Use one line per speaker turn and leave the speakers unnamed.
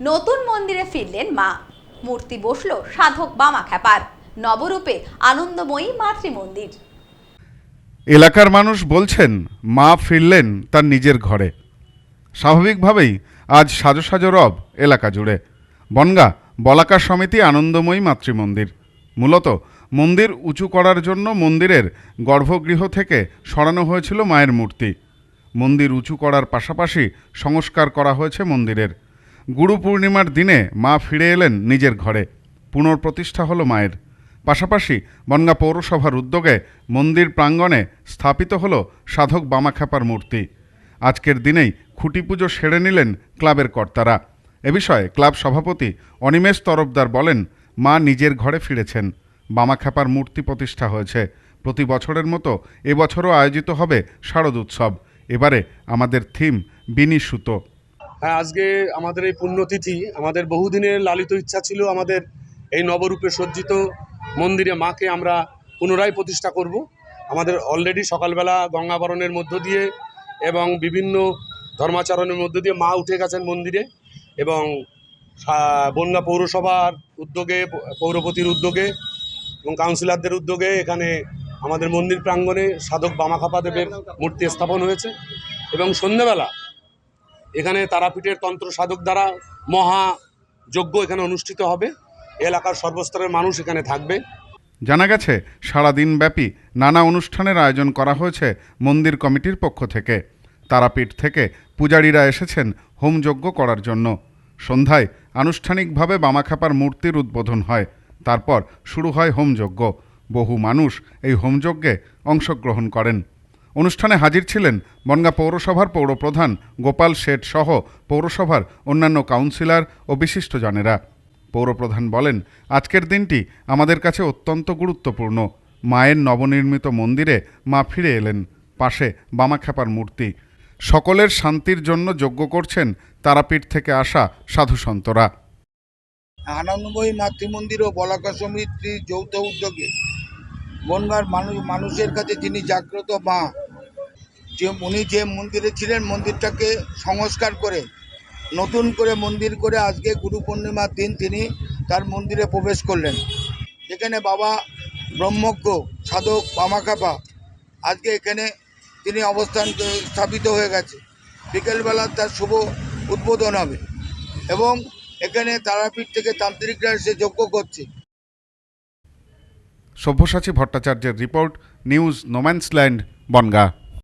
নতুন মন্দিরে ফিরলেন মা। মূর্তি বসল সাধক বামা খ্যাপার। নবরূপে আনন্দময়ী মাতৃমন্দির।
এলাকার মানুষ বলছেন, মা ফিরলেন তার নিজের ঘরে। স্বাভাবিকভাবেই আজ সাজো সাজো রব এলাকা জুড়ে। বনগা বলাকা সমিতি আনন্দময়ী মাতৃমন্দির। মূলত মন্দির উঁচু করার জন্য মন্দিরের গর্ভগৃহ থেকে সরানো হয়েছিল মায়ের মূর্তি। মন্দির উঁচু করার পাশাপাশি সংস্কার করা হয়েছে মন্দিরের। গুরু পূর্ণিমার দিনে মা ফিরে এলেন নিজের ঘরে। পুনঃপ্রতিষ্ঠা হলো মায়ের। পাশাপাশি বনগা পৌরসভার উদ্যোগে মন্দির প্রাঙ্গণে স্থাপিত হল সাধক বামাখ্যাপার মূর্তি। আজকের দিনেই খুঁটি পুজো সেরে নিলেন ক্লাবের কর্তারা। এ বিষয়ে ক্লাব সভাপতি অনিমেষ তরফদার বলেন, মা নিজের ঘরে ফিরেছেন। বামাখ্যাপার মূর্তি প্রতিষ্ঠা হয়েছে। প্রতি বছরের মতো এবছরও আয়োজিত হবে শারদ উৎসব। এবারে আমাদের থিম বিনি সুতো।
হ্যাঁ আজকে আমাদের এই পুণ্যতিথি, আমাদের বহুদিনের লালিত ইচ্ছা ছিল আমাদের এই নবরূপে সজ্জিত মন্দিরে মাকে আমরা পুনরায় প্রতিষ্ঠা করব। আমাদের অলরেডি সকালবেলা গঙ্গাবরণের মধ্য দিয়ে এবং বিভিন্ন ধর্মাচরণের মধ্য দিয়ে মা উঠে গেছেন মন্দিরে এবং বনগা পৌরসভার উদ্যোগে, পৌরপতির উদ্যোগে এবং কাউন্সিলরদের উদ্যোগে এখানে আমাদের মন্দির প্রাঙ্গণে সাধক বামাখাপা দেবের মূর্তি স্থাপন হয়েছে। এবং সন্ধ্যেবেলা এখানে তারাপীঠের তন্ত্র সাধক দ্বারা মহা যজ্ঞ এখানে অনুষ্ঠিত হবে। এলাকার সর্বস্তরের মানুষ এখানে থাকবে।
জানা গেছে সারাদিনব্যাপী নানা অনুষ্ঠানের আয়োজন করা হয়েছে মন্দির কমিটির পক্ষ থেকে। তারাপীঠ থেকে পূজারীরা এসেছেন হোমযজ্ঞ করার জন্য। সন্ধ্যায় আনুষ্ঠানিকভাবে বামাখাপার মূর্তির উদ্বোধন হয়। তারপর শুরু হয় হোমযজ্ঞ বহু মানুষ এই হোমযজ্ঞে অংশগ্রহণ করেন। অনুষ্ঠানে হাজির ছিলেন বনগা পৌরসভার পৌরপ্রধান গোপাল শেঠ সহ পৌরসভার অন্যান্য কাউন্সিলর ও বিশিষ্টজনেরা। পৌরপ্রধান বলেন, আজকের দিনটি আমাদের কাছে অত্যন্ত গুরুত্বপূর্ণ। মায়ের নবনির্মিত মন্দিরে মা ফিরে এলেন। পাশে বামাখ্যাপার মূর্তি। সকলের শান্তির জন্য যজ্ঞ করছেন তারাপীঠ থেকে আসা সাধুসন্তরা।
আনন্দময়ী মাতৃমন্দির ও বলাকা সমিতির যৌথ উদ্যোগে বনগার মানুষ, মানুষের কাছে যিনি জাগ্রত মা যে উনি যে মন্দিরে ছিলেন, মন্দিরটাকে সংস্কার করে, নতুন করে মন্দির করে আজকে গুরু পূর্ণিমার দিন তিনি তার মন্দিরে প্রবেশ করলেন। যেখানে বাবা ব্রহ্মজ্ঞ সাধক বামাখাপা আজকে এখানে তিনি অবস্থান স্থাপিত হয়ে গেছে। বিকেলবেলা তার শুভ উদ্বোধন হবে এবং এখানে তারাপীঠ থেকে তান্ত্রিকরা এসে যজ্ঞ করছে।
সব্যসাচী ভট্টাচার্যের report, news, no man's land, Bangaon.